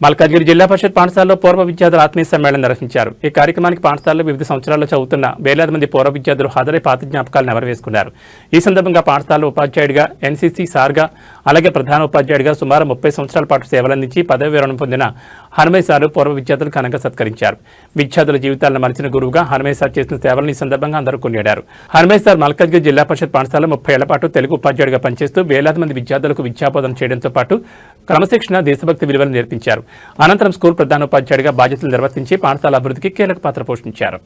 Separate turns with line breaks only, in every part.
మల్కాజ్గిరి జిల్లా పరిషత్ పాఠశాలలో పూర్వ విద్యార్థుల ఆత్మీయ సమ్మేళనం నిర్వహించారు. ఈ కార్యక్రమానికి పాఠశాలలో వివిధ సంవత్సరాల్లో చదువుతున్న వేలాది మంది పూర్వ విద్యార్థులు హాజరై పాత జ్ఞాపకాలను ఎవరవేసుకున్నారు ఈ సందర్భంగా పాఠశాలలో ఉపాధ్యాయుడిగా ఎన్సీసీ సార్గా అలాగే ప్రధాన ఉపాధ్యాయుడిగా సుమారు ముప్పై సంవత్సరాల పాటు సేవలందించి పదవి విరమణ పొందిన హనుమయ్య సారు పూర్వ విద్యార్థులు ఘనంగా సత్కరించారు. విద్యార్థుల జీవితాలను మరిచిన గురువుగా హనుమయ్య సార్ చేసిన సేవలను ఈ సందర్భంగా అందరూ కొనియాడారు. హనుమయ్య సార్ మల్కాజ్గిరి జిల్లా పరిషత్ పాఠశాలలో ముప్పై ఏళ్ళ పాటు తెలుగు ఉపాధ్యాయుడిగా పనిచేస్తూ వేలాది మంది విద్యార్థులకు విద్యాబోధన చేయడంతో పాటు క్రమశిక్షణ దేశభక్తి విలువలు నేర్పించారు. అనంతరం స్కూల్ ప్రధానోపాధ్యాయుడిగా బాధ్యతలు నిర్వర్తించి పాఠశాల అభివృద్ధికి కీలక పాత్ర పోషించారు.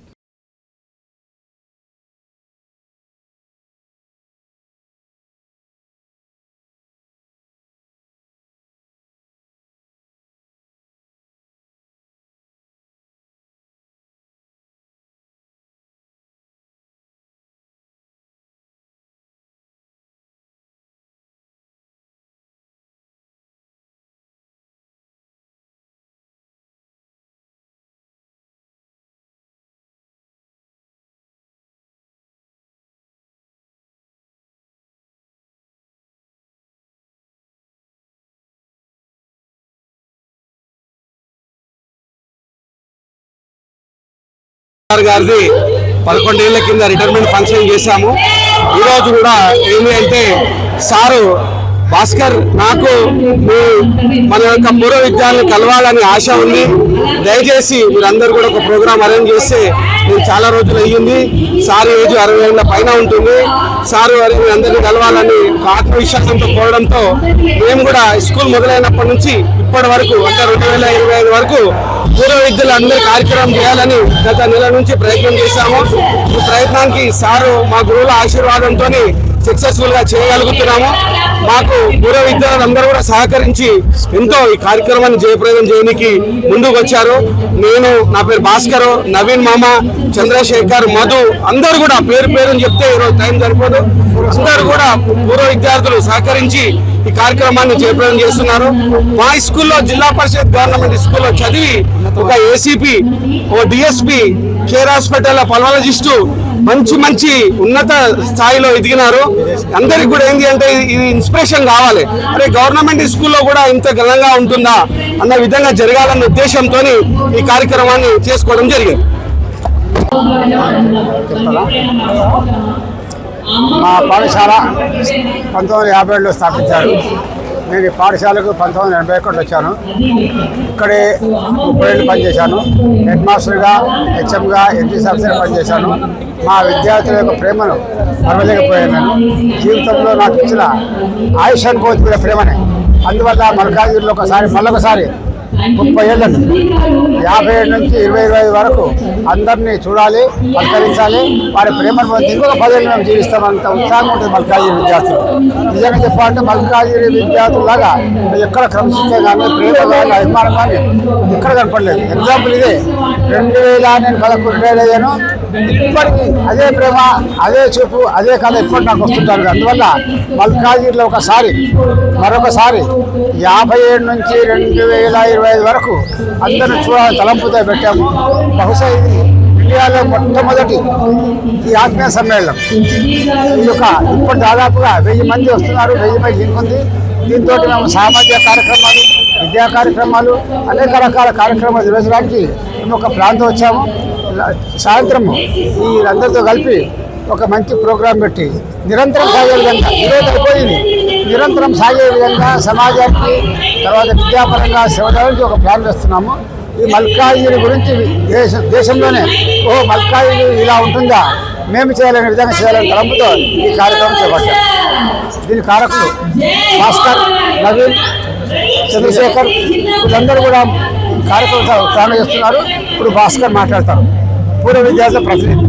గారిది పదకొండేళ్ళ కింద రిటైర్మెంట్ ఫంక్షన్ చేశాము. ఈరోజు కూడా ఏంటి అంటే సారు భాస్కర్ నాకు మీ మన యొక్క పూర్వ విద్యాలను కలవాలని ఆశ ఉంది. దయచేసి మీరందరూ కూడా ఒక ప్రోగ్రామ్ అరేంజ్ చేస్తే నేను చాలా రోజులు అయ్యింది. సార్ ఏజ్ అరవై ఏళ్ళ పైన ఉంటుంది. సారు వారి అందరినీ కలవాలని ఆత్మవిశ్వాసంతో కోరడంతో మేము కూడా స్కూల్ మొదలైనప్పటి నుంచి ఇప్పటి వరకు అంటే రెండు వేల ఇరవై ఐదు వరకు పూర్వ విద్యులందరూ కార్యక్రమం చేయాలని గత నెల నుంచి ప్రయత్నం చేశాము. ఈ ప్రయత్నానికి సారు మా గురువుల ఆశీర్వాదంతో సక్సెస్ఫుల్గా చేయగలుగుతున్నాము. మాకు పూర్వ విద్యార్థులందరూ కూడా సహకరించి ఎంతో ఈ కార్యక్రమాన్ని జయప్రదం చేయడానికి ముందుకు వచ్చారు నేను నా పేరు భాస్కర్ నవీన్ మామ చంద్రశేఖర్ మధు అందరూ కూడా పేరు పేరుని చెప్తే ఈరోజు టైం సరిపోదు. అందరూ కూడా పూర్వ విద్యార్థులు సహకరించి ఈ కార్యక్రమాన్ని చేపట్టడం చేస్తున్నారు. మా స్కూల్లో జిల్లా పరిషత్ గవర్నమెంట్ స్కూల్లో చదివి ఒక ఏసీపీ ఒక డిఎస్పి కేర్ హాస్పిటల్ పల్వాలజిస్టు మంచి మంచి ఉన్నత స్థాయిలో ఎదిగినారు. అందరికి కూడా ఏంటి అంటే ఇది ఇన్స్పిరేషన్ కావాలి. అరే గవర్నమెంట్ స్కూల్లో కూడా ఇంత ఘనంగా ఉంటుందా అన్న విధంగా జరగాలన్న ఉద్దేశంతో ఈ కార్యక్రమాన్ని చేసుకోవడం జరిగింది.
మా పాఠశాల పంతొమ్మిది వందల యాభై ఏడులో స్థాపించారు. నేను ఈ పాఠశాలకు పంతొమ్మిది వందల ఎనభై ఒకటి వచ్చాను. ఇక్కడే ముప్పై ఏళ్ళు పనిచేశాను. హెడ్ మాస్టర్గా హెచ్ఎంగా ఎన్టీసీ ఆఫీసర్గా పనిచేశాను. మా విద్యార్థుల యొక్క ప్రేమను మరవలేకపోయాను జీవితంలో నాకు ఇచ్చిన ఆయుష్ అనుభూతి ప్రేమనే. అందువల్ల మల్కాజ్గిరిలో ఒకసారి మళ్ళొకసారి ముప్పై ఏళ్ళ యాభై ఏళ్ళ నుంచి ఇరవై ఇరవై ఐదు వరకు అందరినీ చూడాలి పలకరించాలి. వారి ప్రేమను పొంది ఇంకొక పదేళ్ళు మేము జీవిస్తామంత ఉత్సాహం ఉంటుంది మల్కాజిరి విద్యార్థులు. నిజంగా చెప్పాలంటే మల్కాజిరి విద్యార్థులాగా ఎక్కడ క్రమశిక్షణ కానీ ప్రేమ కానీ అభిమానం కానీ ఎక్కడ కనపడలేదు. ఎగ్జాంపుల్ ఇదే. రెండు వేల నేను పదకొండు రిటైర్ అయ్యాను. ఇప్పటికీ అదే ప్రేమ అదే చూపు అదే కథ ఇప్పటి నాకు వస్తుంటారు. అందువల్ల మల్కాజిరిలో ఒకసారి మరొకసారి యాభై ఏడు నుంచి రెండు వేల ఇరవై ఐదు వరకు అందరూ చూడాలని తలంపుతో పెట్టాము. బహుశా ఇది ఇండియాలో మొట్టమొదటి ఈ ఆత్మీయ సమ్మేళనం. ఈ యొక్క ఇప్పుడు దాదాపుగా వెయ్యి మంది వస్తున్నారు వెయ్యి మంది ఇంకొంది. దీంతో మేము సామాజిక కార్యక్రమాలు విద్యా కార్యక్రమాలు అనేక రకాల కార్యక్రమాలు నిర్వహించడానికి మేము ఒక ప్రాంతం వచ్చాము. సాయంత్రము వీళ్ళందరితో కలిపి ఒక మంచి ప్రోగ్రాం పెట్టి నిరంతరం సాగే విధంగా ఈరోజు అయిపోయింది. నిరంతరం సాగే విధంగా సమాజానికి తర్వాత విద్యాపరంగా శివదానికి ఒక ప్లాన్ వేస్తున్నాము. ఈ మల్కాజిరి గురించి దేశ దేశంలోనే ఓ మల్కాజిరి ఇలా ఉంటుందా? మేము చేయాలనే విధంగా చేయాలని తలంపుతో ఈ కార్యక్రమం చేపట్టాం. దీని కారకులు భాస్కర్ నవీన్ చంద్రశేఖర్ వీళ్ళందరూ కూడా కార్యక్రమం ప్రారంభ చేస్తున్నారు. ఇప్పుడు భాస్కర్ మాట్లాడతారు. పూర్వ విద్యార్థుల ప్రతినిధి.